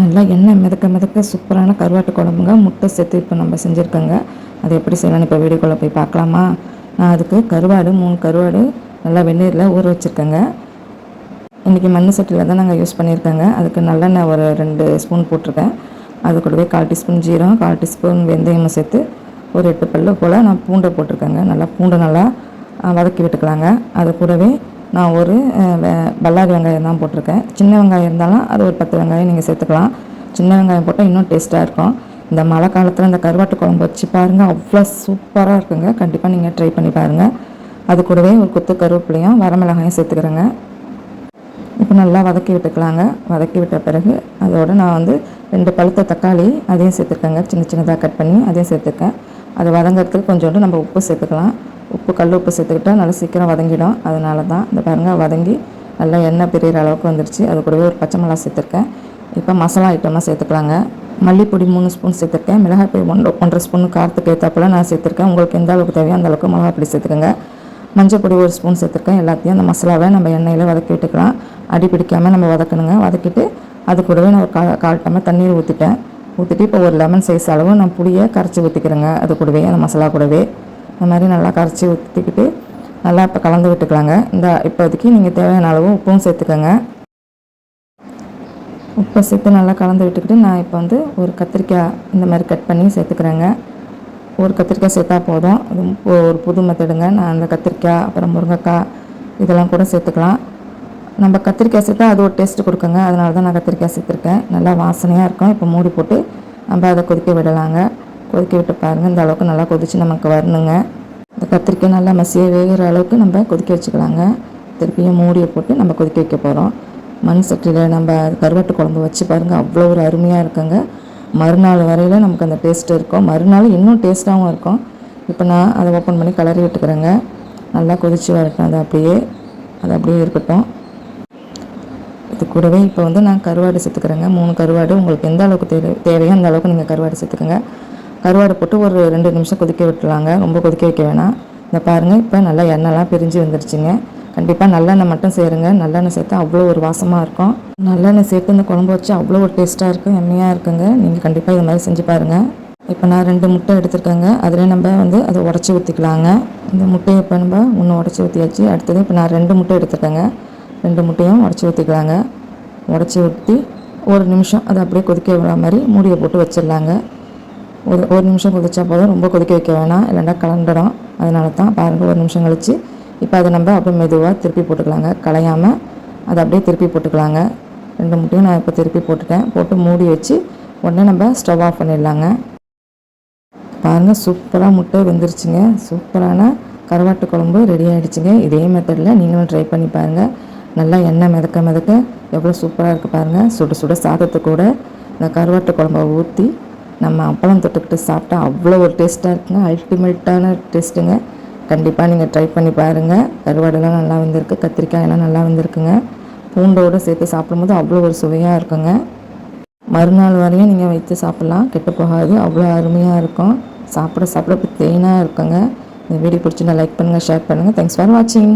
நல்லா எண்ணெய் மிதக்க மிதக்க சூப்பரான கருவாட்டு குழம்புங்க. முட்டை சேர்த்து இப்போ நம்ம செஞ்சுருக்கோங்க. அது எப்படி செய்யலாம்னு இப்போ வீடியோக்குள்ளே போய் பார்க்கலாமா? நான் அதுக்கு கருவாடு மூணு கருவாடு நல்லா வெந்நீரில் ஊற வச்சுருக்கேங்க. இன்றைக்கி மண் சட்டியில் தான் நாங்கள் யூஸ் பண்ணியிருக்கேங்க. அதுக்கு நல்லெண்ணெய் ஒரு ரெண்டு ஸ்பூன் போட்டிருக்கேன். அது கூடவே கால் டீஸ்பூன் ஜீரம் கால் டீஸ்பூன் வெந்தயமும் சேர்த்து ஒரு எட்டு பல்லு போல் நான் பூண்டை போட்டிருக்கேங்க. நல்லா பூண்டை நல்லா வதக்கி விட்டுக்கலாங்க. அது கூடவே நான் ஒரு வெ- பல்லாரி வெங்காயம் தான் போட்டிருக்கேன். சின்ன வெங்காயம் இருந்தாலும் அது ஒரு பத்து வெங்காயம் நீங்கள் சேர்த்துக்கலாம். சின்ன வெங்காயம் போட்டால் இன்னும் டேஸ்ட்டாக இருக்கும். இந்த மழை காலத்தில் இந்த கருவாட்டு குழம்பு வச்சு பாருங்கள் அவ்வளோ சூப்பராக இருக்குங்க. கண்டிப்பாக நீங்கள் ட்ரை பண்ணி பாருங்கள் அது கூடவே ஒரு கொத்து கருவேப்பிலையும் வரமிளகாயும் சேர்த்துக்கிறேங்க. இப்போ நல்லா வதக்கி விட்டுக்கலாங்க. வதக்கி விட்ட பிறகு அதோட நான் வந்து ரெண்டு பழுத்த தக்காளி அதையும் சேர்த்துருக்கேங்க. சின்ன சின்னதாக கட் பண்ணி அதையும் சேர்த்துருக்கேன். அது வதங்கிறதுக்கு கொஞ்சோண்டு நம்ம உப்பு சேர்த்துக்கலாம். உப்பு கல் உப்பு சேர்த்துக்கிட்டா நல்லா சீக்கிரம் வதங்கிடும். அதனால தான் இந்த பாருங்கள் வதங்கி நல்லா எண்ணெய் பெரியற அளவுக்கு வந்துருச்சு. அது கூடவே ஒரு பச்சை மிளகா சேர்த்துருக்கேன். இப்போ மசாலா ஐட்டம்லாம் சேர்த்துக்கலாங்க. மல்லிப்பொடி மூணு ஸ்பூன் சேர்த்துருக்கேன். மிளகாய் பொடி ஒன்று ஒன்றரை ஸ்பூன் காரத்துக்கு ஏற்றாப்புல நான் சேர்த்துருக்கேன். உங்களுக்கு எந்த அளவுக்கு தேவையோ அந்த அளவுக்கு மிளகாய் பொடி சேர்த்துக்கோங்க. மஞ்சள் பொடி ஒரு ஸ்பூன் சேர்த்துருக்கேன். எல்லாத்தையும் அந்த மசாலாவை நம்ம எண்ணெயில் வதக்கி விட்டுக்கலாம். அடி பிடிக்காமல் நம்ம வதக்கணுங்க. வதக்கிட்டு அது கூடவே நான் ஒரு கா கால் டம்ளர் தண்ணீர் ஊற்றிட்டேன் ஊற்றிட்டு இப்போ ஒரு லெமன் சைஸ் அளவு நான் புளியை கரைச்சி ஊற்றிக்கிறேங்க அது கூடவே அந்த மசாலா கூடவே. இந்த மாதிரி நல்லா கரைச்சி ஊற்றிக்கிட்டு நல்லா இப்போ கலந்து விட்டுக்கலாங்க. இந்த இப்போதைக்கு நீங்கள் தேவையான அளவு உப்பும் சேர்த்துக்கோங்க. உப்பை சேர்த்து நல்லா கலந்து விட்டுக்கிட்டு நான் இப்போ வந்து ஒரு கத்திரிக்காய் இந்த மாதிரி கட் பண்ணி சேர்த்துக்கிறேங்க. ஒரு கத்திரிக்காய் சேர்த்தா போதும். அது ஒரு புது மெத்தடுங்க நான் அந்த கத்திரிக்காய் அப்புறம் முருங்கைக்காய் இதெல்லாம் கூட சேர்த்துக்கலாம். நம்ம கத்திரிக்காய் சேர்த்தா அது ஒரு டேஸ்ட் கொடுக்குங்க. அதனால தான் நான் கத்திரிக்காய் சேர்த்துருக்கேன். நல்லா வாசனையாக இருக்கும். இப்போ மூடி போட்டு நம்ம அதை கொதிக்க விடலாங்க. கொதிக்க விட்டு பாருங்கள் இந்த அளவுக்கு நல்லா கொதிச்சு நமக்கு வரணுங்க. இந்த கத்திரிக்காய் நல்லா மசிய வேகிற அளவுக்கு நம்ம கொதிக்க வச்சுக்கலாங்க. திருப்பியும் மூடியை போட்டு நம்ம கொதிக்க வைக்க போகிறோம் மண் சட்டியில் நம்ம கருவாட்டு குழம்பு வச்சு பாருங்கள் அவ்வளோ ஒரு அருமையாக இருக்குங்க. மறுநாள் வரையில் நமக்கு அந்த டேஸ்ட் இருக்கும். மறுநாள் இன்னும் டேஸ்ட்டாகவும் இருக்கும். இப்போ நான் அதை ஓப்பன் பண்ணி கிளறி விட்டுக்கிறேங்க. நல்லா கொதிச்சு வரட்டும். அது அப்படியே அது அப்படியே இருக்கட்டும். இது கூடவே இப்போ வந்து நான் கருவாடு சேர்த்துக்கிறேங்க. மூணு கருவாடு. உங்களுக்கு எந்த அளவுக்கு தேவை தேவையோ அந்த அளவுக்கு நீங்கள் கருவாடு சேர்த்துக்கோங்க. கருவாடு போட்டு ஒரு ரெண்டு நிமிஷம் கொதிக்க விட்டுலாங்க ரொம்ப கொதிக்க வைக்க வேணாம். இந்த பாருங்கள் இப்போ நல்லா எண்ணெய்லாம் பிரிஞ்சு வந்துருச்சுங்க. கண்டிப்பாக நல்லெண்ணெய் மட்டும் சேருங்க. நல்லெண்ணெய் சேர்த்து அவ்வளோ ஒரு வாசமாக இருக்கும். நல்லெண்ணெய் சேர்த்து இந்த குழம்பு வச்சு அவ்வளோ ஒரு டேஸ்ட்டாக இருக்கும் எம்மையாக இருக்குங்க. நீங்கள் கண்டிப்பாக இது மாதிரி செஞ்சு பாருங்கள் இப்போ நான் ரெண்டு முட்டை எடுத்திருக்கேங்க. அதிலே நம்ம வந்து அதை உடச்சி ஊற்றிக்கலாங்க இந்த முட்டையை இப்போ நம்ம ஒன்று உடச்சி ஊற்றியாச்சு அடுத்தது இப்போ நான் ரெண்டு முட்டை எடுத்துருக்கேங்க. ரெண்டு முட்டையும் உடச்சி ஊற்றிக்கலாங்க உடச்சி ஊற்றி ஒரு நிமிஷம் அதை அப்படியே கொதிக்க விடுற மாதிரி மூடியை போட்டு வச்சிடலாங்க. ஒரு ஒரு நிமிஷம் கொதிச்சா போதும். ரொம்ப கொதிக்க வைக்க வேணாம். இல்லைன்னா கலந்துடும். அதனால தான் பாருங்கள் ஒரு நிமிஷம் கழிச்சு. இப்போ அதை நம்ம அப்படியே மெதுவாக திருப்பி போட்டுக்கலாங்க. கலையாமல் அதை அப்படியே திருப்பி போட்டுக்கலாங்க. ரெண்டு முட்டையும் நான் இப்போ திருப்பி போட்டுட்டேன். போட்டு மூடி வச்சு உடனே நம்ம ஸ்டவ் ஆஃப் பண்ணிடலாங்க. பாருங்கள் சூப்பராக முட்டை வெந்துருச்சுங்க. சூப்பரான கருவாட்டு குழம்பு ரெடி ஆகிடுச்சுங்க இதே மெத்தடில் நீங்களும் ட்ரை பண்ணி பாருங்கள் நல்லா எண்ணெய் மிதக்க மிதக்க எவ்வளோ சூப்பராக இருக்குது பாருங்கள் சுட சுட சாதத்தை கூட இந்த கருவாட்டு குழம்ப ஊற்றி நம்ம அப்பளம் தொட்டுக்கிட்டு சாப்பிட்டா அவ்வளோ ஒரு டேஸ்ட்டாக இருக்குங்க. அல்டிமேட்டான டேஸ்ட்டுங்க கண்டிப்பாக நீங்கள் ட்ரை பண்ணி பாருங்கள் கருவாடெல்லாம் நல்லா வந்திருக்கு. கத்திரிக்காய் எல்லாம் நல்லா வந்திருக்குங்க. பூண்டோடு சேர்த்து சாப்பிடும்போது அவ்வளோ ஒரு சுவையாக இருக்குங்க. மறுநாள் வரையும் நீங்கள் வைத்து சாப்பிட்லாம். கெட்டு போகாது. அவ்வளோ அருமையாக இருக்கும். சாப்பிட சாப்பிட தேனாக இருக்குங்க. இந்த வீடியோ பிடிச்சிருந்தா லைக் பண்ணுங்கள் ஷேர் பண்ணுங்கள் தேங்க்ஸ் ஃபார் வாட்சிங்